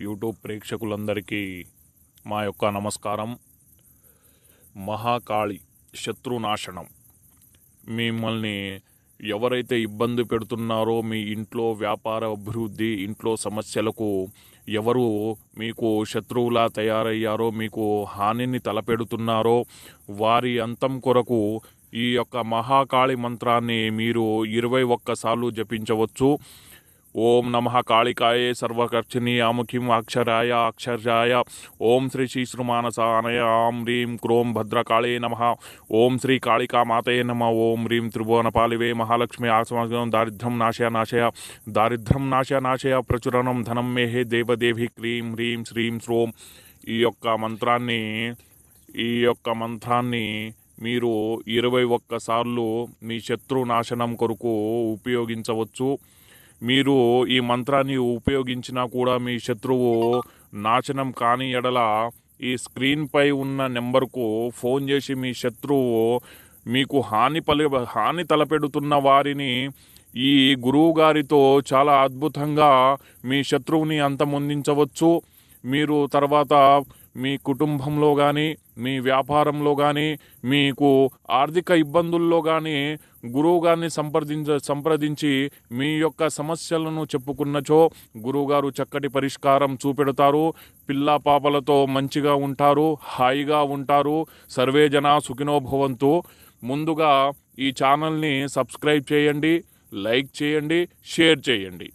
YouTube ప్రేక్షకులందరికీ మా యొక్క నమస్కారం. మహాకాళి శత్రునాశనం. మిమ్మల్ని ఎవరైతే ఇబ్బంది పెడుతున్నారో మీ ఇంట్లో వ్యాపార అభివృద్ధి ఇంట్లో సమస్యలకు ఎవరు మీకు శత్రువులా తయారయ్యారో మీకు హానిని తలపెడుతున్నారో వారి అంతం కొరకు ఈ యొక్క మహాకాళి మంత్రాన్ని మీరు ఇరవై ఒక్కసార్లు జపించవచ్చు. ఓం నమ కాళికాయే సర్వకర్షిణి అముఖిం అక్షరాయ అక్షరాయ ఓం శ్రీ శ్రీశ్రుమానసానయ ఆం హ్రీం క్రోం భద్రకాళే నమ ఓం శ్రీ కాళికా మాతయే నమ ఓం హ్రీం త్రిభువనపాలివే మహాలక్ష్మి ఆసమగం దారిద్ర్యం నాశయ నాశయ దారిద్ర్యం నాశయ నాశయ ప్రచురణం ధనం మేహే దేవదేవి క్లీం హ్రీం శ్రీం శ్రోం ఈ యొక్క మంత్రాన్ని ఈ యొక్క మంత్రాన్ని మీరు ఇరవై ఒక్కసార్లు మీ శత్రు నాశనం కొరకు ఉపయోగించవచ్చు మీరు ఈ మంత్రాన్ని ఉపయోగించినా కూడా మీ శత్రువు నాశనం కాని ఎడల ఈ స్క్రీన్పై ఉన్న నెంబర్కు ఫోన్ చేసి మీ శత్రువు మీకు హాని పలి హాని తలపెడుతున్న వారిని ఈ గురువు గారితో చాలా అద్భుతంగా మీ శత్రువుని అంతమొందించవచ్చు. మీరు తర్వాత మీ కుటుంబంలో కానీ మీ వ్యాపారంలో కానీ మీకు ఆర్థిక ఇబ్బందుల్లో కానీ గురువు గారిని సంప్రదించ సంప్రదించి మీ యొక్క సమస్యలను చెప్పుకున్నచో గురువుగారు చక్కటి పరిష్కారం చూపెడతారు. పిల్ల పాపలతో మంచిగా ఉంటారు హాయిగా ఉంటారు. సర్వే జన సుఖినోభవంతు ముందుగా ఈ ఛానల్ని సబ్స్క్రైబ్ చేయండి లైక్ చేయండి షేర్ చేయండి.